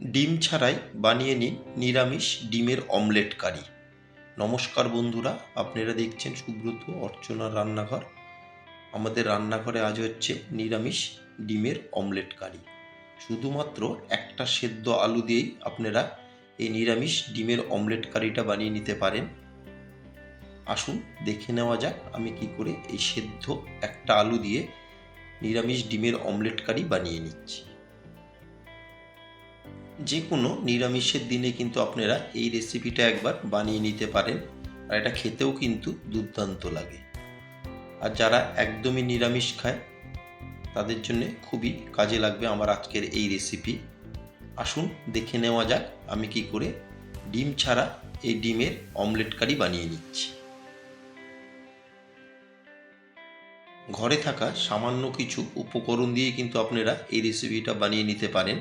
ডিম ছাড়াই বানিয়ে নিন নিরামিষ ডিমের অমলেট কারি। নমস্কার বন্ধুরা, আপনারা দেখছেন সুব্রত অর্চনার রান্নাঘর। আমাদের রান্নাঘরে আজ হচ্ছে নিরামিষ ডিমের অমলেট কারি। শুধুমাত্র একটা সেদ্ধ আলু দিয়েই আপনারা এই নিরামিষ ডিমের অমলেট কারিটা বানিয়ে নিতে পারেন। আসুন, দেখে নেওয়া যাক আমি কি করে এই সেদ্ধ একটা আলু দিয়ে নিরামিষ ডিমের অমলেট কারি বানিয়ে নিচ্ছি। যে কোনো নিরামিষের দিনে কিন্তু আপনারা এই রেসিপিটা একবার বানিয়ে নিতে পারেন। আর এটা খেতেও কিন্তু দুর্দান্ত লাগে। আর যারা একদমই নিরামিষ খায়, তাদের জন্য খুবই কাজে লাগবে আমার আজকের এই রেসিপি আসুন দেখে নেওয়া যাক আমি কি করে ডিম ছাড়া এই ডিমের অমলেট কারি বানিয়ে নিচ্ছি। ঘরে থাকা সামান্য কিছু উপকরণ দিয়ে কিন্তু আপনারা এই রেসিপিটা বানিয়ে নিতে পারেন।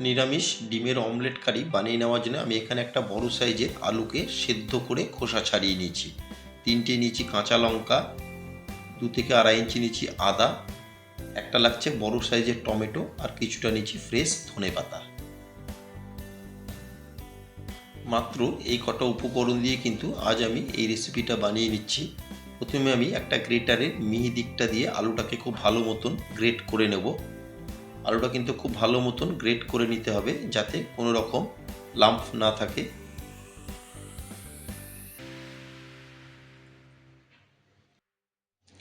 নিরামিষ ডিমের অমলেট কারি বানিয়ে নেওয়ার জন্য আমি এখানে একটা বড় সাইজের আলুকে সেদ্ধ করে খোসা ছাড়িয়ে নিয়েছি। তিনটে নিয়েছি কাঁচা লঙ্কা, দু থেকে আড়াই ইঞ্চি নিয়েছি আদা, একটা লাগছে বড় সাইজের টমেটো, আর কিছুটা নিয়েছি ফ্রেশ ধনে পাতা। মাত্র এই কটা উপকরণ দিয়ে কিন্তু আজ আমি এই রেসিপিটা বানিয়ে নিচ্ছি। প্রথমে আমি একটা গ্রেটারের মিহি দিকটা দিয়ে আলুটাকে খুব ভালো মতন গ্রেট করে নেব। আলুটা কিন্তু খুব ভালো মতন গ্রেট করে নিতে হবে যাতে কোনো রকম লাম্প না থাকে।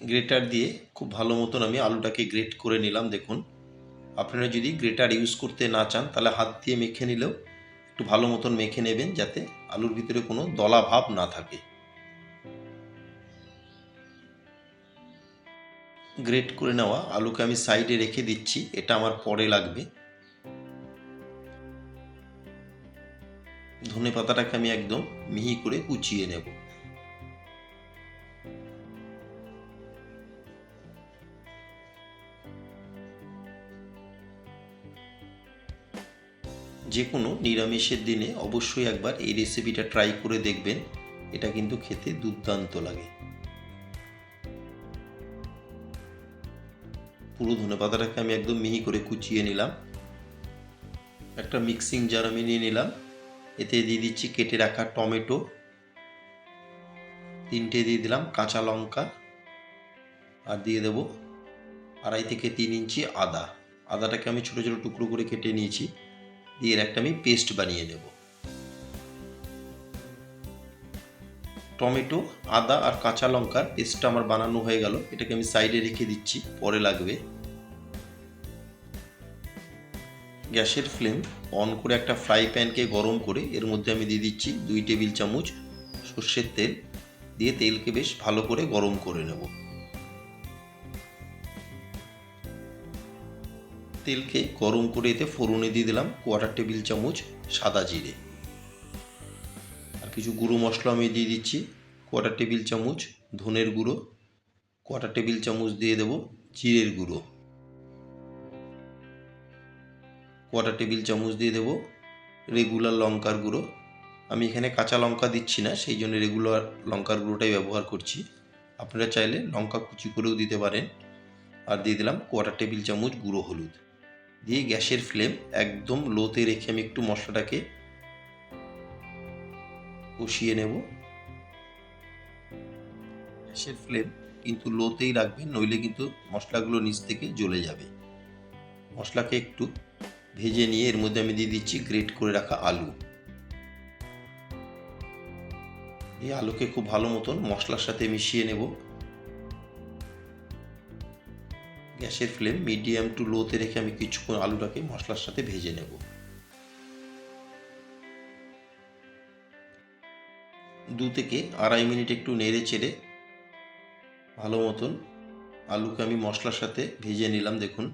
গ্রেটার দিয়ে খুব ভালো মতন আমি আলুটাকে গ্রেট করে নিলাম, দেখুন। আপনারা যদি গ্রেটার ইউজ করতে না চান, তাহলে হাত দিয়ে মেখে নিলেও একটু ভালো মতন মেখে নেবেন যাতে আলুর ভিতরে কোনো দলা ভাব না থাকে। গ্রেট করে নেওয়া। আলুকে আমি সাইডে রেখে দিচ্ছি। এটা আমার পরে লাগবে। ধনে পাতাটাকে আমি একদম মিহি করে কুচিয়ে নেব। যে কোনো নিরামিষের দিনে অবশ্যই একবার এই রেসিপিটা ট্রাই করে দেখবেন। এটা কিন্তু খেতে দুর্দান্ত লাগে। পুরো ধনে পাতাটাকে আমি একদম মিহি করে কুচিয়ে নিলাম। একটা মিক্সিং জার আমি নিয়ে নিলাম। এতে দিয়ে দিচ্ছি কেটে রাখা টমেটো। তিনটে দিয়ে দিলাম কাঁচা লঙ্কা। আর দিয়ে দেব আড়াই থেকে তিন ইঞ্চি আদা। আদাটাকে আমি ছোটো ছোটো টুকরো করে কেটে নিয়েছি। দিয়ে একটা আমি পেস্ট বানিয়ে নেব টমেটো, আদা আর কাঁচা লঙ্কার পেস্টটা আমার বানানো হয়ে গেল। এটাকে আমি সাইডে রেখে দিচ্ছি, পরে লাগবে। গ্যাসের ফ্লেম অন করে একটা ফ্রাই প্যানকে গরম করে এর মধ্যে আমি দিয়ে দিচ্ছি দুই টেবিল চামচ সর্ষের তেল। দিয়ে তেলকে বেশ ভালো করে গরম করে নেব। তেলকে গরম করে এতে ফোড়নে দিয়ে দিলাম কোয়াটার টেবিল চামচ সাদা জিরে। কিছু গুঁড়ো মশলা আমি দিয়ে দিচ্ছি। কোয়াটার টেবিল চামচ ধনের গুঁড়ো কোয়াটার টেবিল চামচ দিয়ে দেব জিরের গুঁড়ো। কোয়াটার টেবিল চামচ দিয়ে দেব রেগুলার লঙ্কার গুঁড়ো। আমি এখানে কাঁচা লঙ্কা দিচ্ছি না, সেই জন্য রেগুলার লঙ্কার গুঁড়োটাই ব্যবহার করছি। আপনারা চাইলে লঙ্কা কুচি করেও দিতে পারেন। আর দিয়ে দিলাম কোয়াটার টেবিল চামচ গুঁড়ো হলুদ। দিয়ে গ্যাসের ফ্লেম একদম লোতে রেখে আমি একটু মশলাটাকে কষিয়ে নেব। গ্যাসের ফ্লেম কিন্তু লোতেই রাখবেন, নইলে কিন্তু মশলাগুলো নিচ থেকে জ্বলে যাবে। মশলাকে একটু ভেজে নিয়ে এর মধ্যে আমি দিয়ে দিচ্ছি গ্রেট করে রাখা আলু। এই আলুকে খুব ভালো মতন মশলার সাথে মিশিয়ে নেব। গ্যাসের ফ্লেম মিডিয়াম টু লোতে রেখে আমি কিছুক্ষণ আলুটাকে মশলার সাথে ভেজে নেব। দু থেকে আড়াই মিনিট একটু নেড়ে চেড়ে ভালো মতন আলুকে আমি মশলার সাথে ভেজে নিলাম, দেখুন।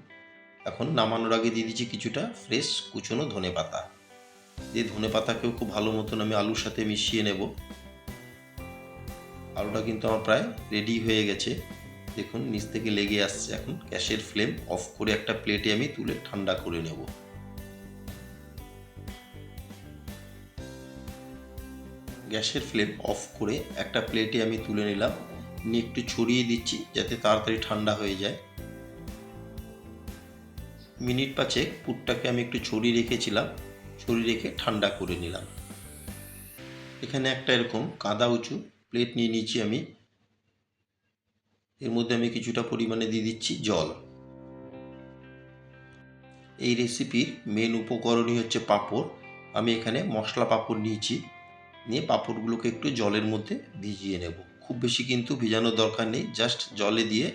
এখন নামানোর আগে দিয়ে দিচ্ছি কিছুটা ফ্রেশ কুচনো ধনে পাতা। দিয়ে ধনে পাতাকেও খুব ভালো মতন আমি আলুর সাথে মিশিয়ে নেব। আলুটা কিন্তু আমার প্রায় রেডি হয়ে গেছে। দেখুন, নিচ থেকে লেগে আসছে। এখন গ্যাসের ফ্লেম অফ করে একটা প্লেটে আমি তুলে ঠান্ডা করে নেব। গ্যাসের ফ্লেম অফ করে একটা প্লেটে আমি তুলে নিলাম। নিয়ে একটু ছড়িয়ে দিচ্ছি যাতে তাড়াতাড়ি ঠান্ডা হয়ে যায়। মিনিট পাঁচেক পুরটাকে আমি একটু ছড়িয়ে রেখেছিলাম। ছড়িয়ে রেখে ঠান্ডা করে নিলাম। এখানে একটা এরকম কাদা উঁচু প্লেট নিয়ে নিয়েছি আমি। এর মধ্যে আমি কিছুটা পরিমাণে দিয়ে দিচ্ছি জল। এই রেসিপির মেন উপকরণই হচ্ছে পাঁপড়। আমি এখানে মশলা পাঁপড় নিয়েছি। নিয়ে পাঁপড়গুলোকে একটু জলের মধ্যে ভিজিয়ে নেব। খুব বেশি কিন্তু ভিজানোর দরকার নেই জাস্ট জলে দিয়ে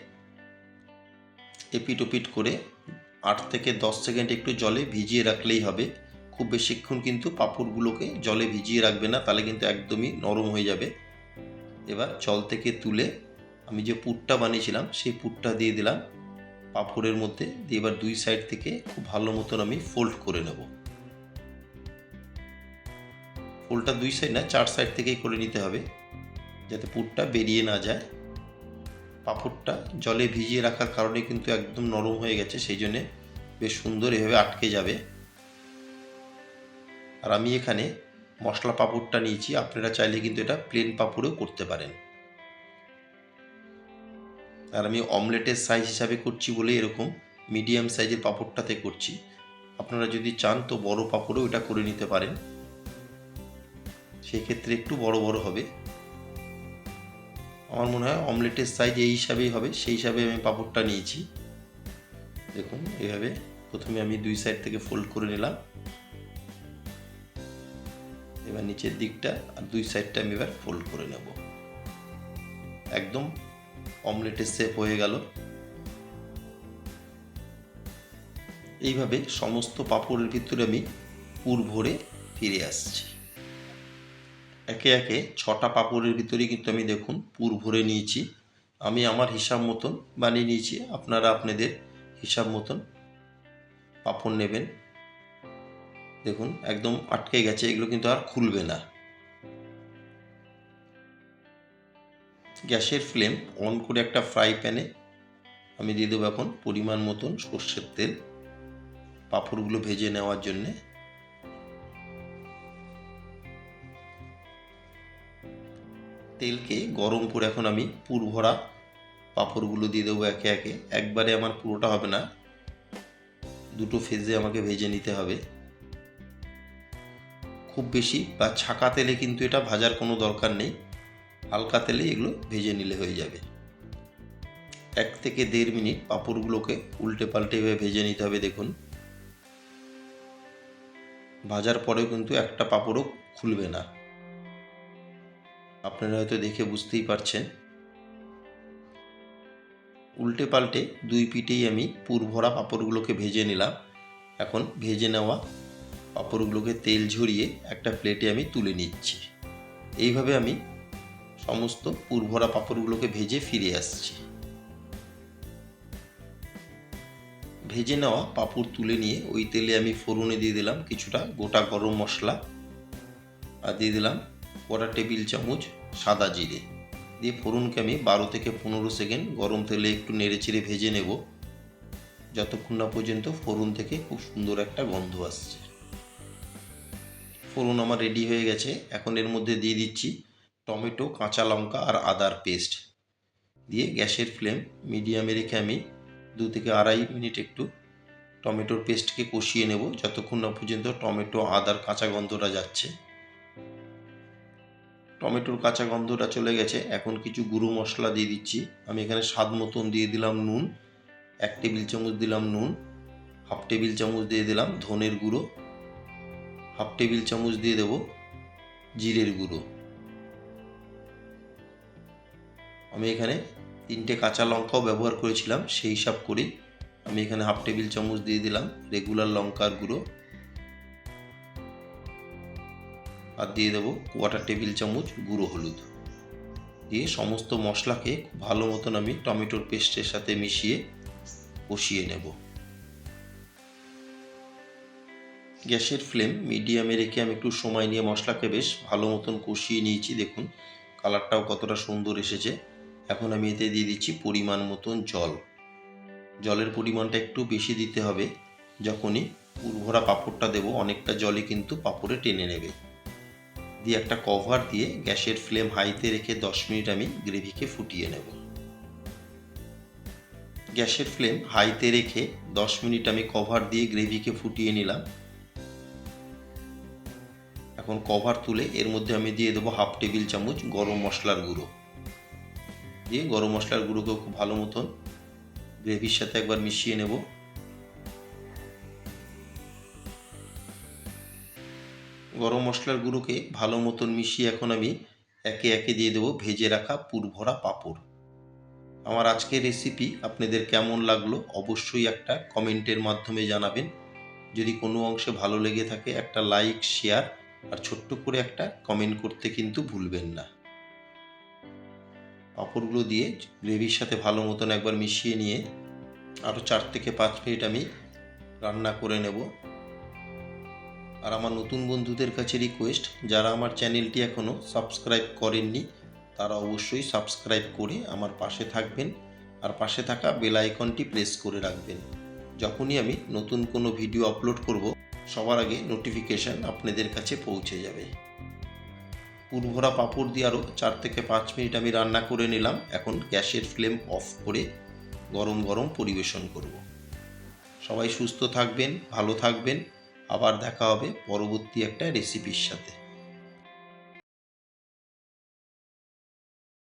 এপিট ওপিট করে আট থেকে দশ সেকেন্ড একটু জলে ভিজিয়ে রাখলেই হবে। খুব বেশিক্ষণ কিন্তু পাঁপড়গুলোকে জলে ভিজিয়ে রাখবে না, তাহলে কিন্তু একদমই নরম হয়ে যাবে। এবার জল থেকে তুলে আমি যে পুরটা বানিয়েছিলাম, সেই পুরটা দিয়ে দিলাম। পাঁপড়ের মধ্যে দিয়ে এবার দুই সাইড থেকে খুব ভালো মতন আমি ফোল্ড করে নেব। ফোল্ডটা দুই সাইড না, চার সাইড থেকেই করে নিতে হবে, যাতে পুরটা বেরিয়ে না যায়। পাঁপড়টা জলে ভিজিয়ে রাখার কারণে কিন্তু একদম নরম হয়ে গেছে, সেই জন্যে বেশ সুন্দর এভাবে আটকে যাবে। আর আমি এখানে মশলা পাঁপড়টা নিয়েছি, আপনারা চাইলে কিন্তু এটা প্লেন পাঁপড়েও করতে পারেন। আর আমি অমলেটের সাইজ হিসাবে করছি বলে এরকম মিডিয়াম সাইজের পাঁপড়টাতে করছি। আপনারা যদি চান তো বড় পাঁপড়েও এটা করে নিতে পারেন। সেক্ষেত্রে একটু বড় বড় হবে। আমার মনে হয় অমলেটের সাইজ এই হিসাবেই হবে, সেই হিসাবে আমি পাঁপড়টা নিয়েছি। দেখুন এভাবে প্রথমে আমি দুই সাইড থেকে ফোল্ড করে নিলাম। এবার নিচের দিকটা আর দুই সাইডটা আমি এবার ফোল্ড করে নেব। একদম অমলেটের শেপ হয়ে গেল। এইভাবে সমস্ত পাঁপড়ের ভিতরে আমি পুর ভরে ফিরে আসছি। একে একে ছটা পাঁপড়ের ভিতরে কিন্তু আমি দেখুন পুর ভরে নিয়েছি। আমি আমার হিসাব মতন বানিয়ে নিয়েছি। আপনারা আপনাদের হিসাব মতন পাঁপড় নেবেন। দেখুন একদম আটকে গেছে, এগুলো কিন্তু আর খুলবে না। গ্যাসের ফ্লেম অন করে একটা ফ্রাই প্যানে আমি দিয়ে দেবো এখন পরিমাণ মতন সর্ষের তেল পাঁপড়গুলো ভেজে নেওয়ার জন্যে। তেলকে গরম করে এখন আমি পুর ভরা পাঁপড়গুলো দিয়ে দেবো একে একে। একবারে আমার পুরোটা হবে না। দুটো ফেজে আমাকে ভেজে নিতে হবে। খুব বেশি বা ছাকা তেলে কিন্তু এটা ভাজার কোনো দরকার নেই। হালকা তেলে এগুলো ভেজে নিলে হয়ে যাবে। এক থেকে দেড় মিনিট পাঁপড়গুলোকে উল্টে পাল্টে ভেজে নিতে হবে, দেখুন। ভাজার পরেও কিন্তু একটা পাঁপড়ও খুলবে না। আপনারা হয়তো দেখে বুঝতেই পারছেন। উল্টে পাল্টে দুই পিঠেই আমি পুর ভরা পাঁপড়গুলোকে ভেজে নিলাম। এখন ভেজে নেওয়া পাঁপড়গুলোকে তেল ঝরিয়ে একটা প্লেটে আমি তুলে নিচ্ছি। এইভাবে আমি সমস্ত পুর ভরা পাঁপড়গুলোকে ভেজে ফিরে আসছি। ভেজে নেওয়া পাঁপড় তুলে নিয়ে ওই তেলে আমি ফোড়নে দিয়ে দিলাম কিছুটা গোটা গরম মশলা। আর দিয়ে দিলাম কটা টেবিল চামচ সাদা জিরে। দিয়ে ফোড়নকে আমি বারো থেকে পনেরো সেকেন্ড গরম তেলে একটু নেড়ে চেড়ে ভেজে নেব। যতক্ষণ না পর্যন্ত ফোড়ন থেকে খুব সুন্দর একটা গন্ধ আসছে। ফোড়ন আমার রেডি হয়ে গেছে। এখন এর মধ্যে দিয়ে দিচ্ছি টমেটো, কাঁচা লঙ্কা আর আদার পেস্ট। দিয়ে গ্যাসের ফ্লেম মিডিয়ামে রেখে আমি দু থেকে আড়াই মিনিট একটু টমেটোর পেস্টকে কষিয়ে নেব। যতক্ষণ না পর্যন্ত টমেটো, আদার, কাঁচা গন্ধটা যাচ্ছে। টমেটোর কাঁচা গন্ধটা চলে গেছে। এখন কিছু গুঁড়ো মশলা দিয়ে দিচ্ছি। আমি এখানে স্বাদ মতন দিয়ে দিলাম নুন। এক টেবিল চামচ দিলাম নুন। হাফ টেবিল চামচ দিয়ে দিলাম ধনের গুঁড়ো। হাফ টেবিল চামচ দিয়ে দেব জিরের গুঁড়ো। আমি এখানে তিনটে কাঁচা লঙ্কাও ব্যবহার করেছিলাম, সেই হিসাব করেই আমি এখানে হাফ টেবিল চামচ দিয়ে দিলাম রেগুলার লঙ্কার গুঁড়ো। আর দিয়ে দেবো কোয়াটার টেবিল চামচ গুঁড়ো হলুদ। দিয়ে সমস্ত মশলাকে ভালো মতন আমি টমেটোর পেস্টের সাথে মিশিয়ে কষিয়ে নেব। গ্যাসের ফ্লেম মিডিয়ামে রেখে আমি একটু সময় নিয়ে মশলাকে বেশ ভালো মতন কষিয়ে নিয়েছি। দেখুন, কালারটাও কতটা সুন্দর এসেছে। এখন আমি এতে দিয়ে দিচ্ছি পরিমাণ মতন জল। জলের পরিমাণটা একটু বেশি দিতে হবে। যখনই উর্ভরা পাঁপড়টা দেবো, অনেকটা জলে কিন্তু পাঁপড়ে টেনে নেবে। দিয়ে একটা কভার দিয়ে গ্যাসের ফ্লেম হাইতে রেখে দশ মিনিট আমি গ্রেভিকে ফুটিয়ে নেব। গ্যাসের ফ্লেম হাইতে রেখে দশ মিনিট আমি কভার দিয়ে গ্রেভিকে ফুটিয়ে নিলাম। এখন কভার তুলে এর মধ্যে আমি দিয়ে দেবো হাফ টেবিল চামচ গরম মশলার গুঁড়ো। দিয়ে গরম মশলার গুঁড়োকেও খুব ভালো মতন গ্রেভির সাথে একবার মিশিয়ে নেব। গরম মশলার গুঁড়োকে ভালো মতন মিশিয়ে এখন আমি একে একে দিয়ে দেবো ভেজে রাখা পুরভরা পাঁপড়। আমার আজকের রেসিপি আপনাদের কেমন লাগল অবশ্যই একটা কমেন্টের মাধ্যমে জানাবেন। যদি কোনো অংশে ভালো লেগে থাকে একটা লাইক শেয়ার আর ছোট্ট করে একটা কমেন্ট করতে কিন্তু ভুলবেন না। পাঁপড়গুলো দিয়ে গ্রেভির সাথে ভালো মতন একবার মিশিয়ে নিয়ে আরও চার থেকে পাঁচ মিনিট আমি রান্না করে নেব। আর আমার নতুন বন্ধুদের কাছে রিকোয়েস্ট যারা আমার চ্যানেলটি এখনও সাবস্ক্রাইব করেননি, তারা অবশ্যই সাবস্ক্রাইব করে আমার পাশে থাকবেন আর পাশে থাকা বেল আইকনটি প্রেস করে রাখবেন। যখনই আমি নতুন কোনো ভিডিও আপলোড করব, সবার আগে নোটিফিকেশান আপনাদের কাছে পৌঁছে যাবে। পুরভরা পাঁপড় দিয়ে আরও চার থেকে পাঁচ মিনিট আমি রান্না করে নিলাম। এখন গ্যাসের ফ্লেম অফ করে গরম গরম পরিবেশন করব। সবাই সুস্থ থাকবেন, ভালো থাকবেন। আবার দেখা হবে পরবর্তী একটা রেসিপির সাথে।